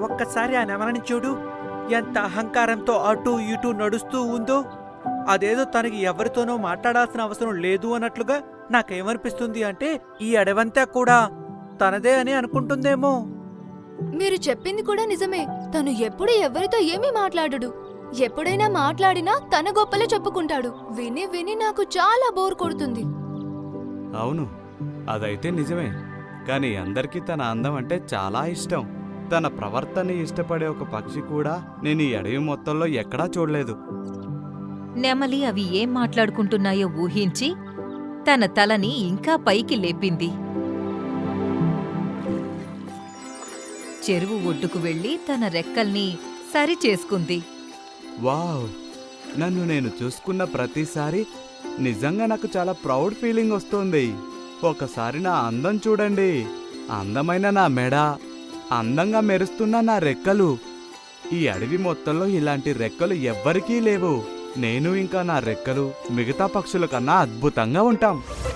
ఒక్కసారి ఆ నెమలని చూడు. ఎంత అహంకారంతో అటు ఇటు నడుస్తూ ఉందో. అదేదో తనకి ఎవరితోనో మాట్లాడాల్సిన అవసరం లేదు అన్నట్లుగా నాకేమనిపిస్తుంది అంటే ఈ అడవంతా కూడా తనదే అని అనుకుంటుందేమో. మీరు చెప్పింది కూడా నిజమే. తను ఎప్పుడు ఎవరితో ఏమీ మాట్లాడడు. ఎప్పుడైనా మాట్లాడినా తన గొప్పలే చెప్పుకుంటాడు. విని విని నాకు చాలా బోర్ కొడుతుంది. అవును అదైతే నిజమే. కానీ అందరికీ తన అందం అంటే చాలా ఇష్టం. తన ప్రవర్తనని ఇష్టపడే ఒక పక్షి కూడా నేను ఈ అడవి మొత్తంలో ఎక్కడా చూడలేదు. నెమలి అవి ఏం మాట్లాడుకుంటున్నాయో ఊహించి తన తలని ఇంకా పైకి లేపింది. చెరువు ఒడ్డుకు వెళ్ళి తన రెక్కల్ని సరిచేసుకుంది. వావ్! నన్ను నేను చూసుకున్న ప్రతిసారి నిజంగా నాకు చాలా ప్రౌడ్ ఫీలింగ్ వస్తుంది. ఒకసారి నా అందం చూడండి. అందమైన నా మెడ. అందంగా మెరుస్తున్న నా రెక్కలు. ఈ అడవి మొత్తంలో ఇలాంటి రెక్కలు ఎవ్వరికీ లేవు. నేను ఇంకా నా రెక్కలు మిగతా పక్షుల కన్నా అద్భుతంగా ఉంటాం.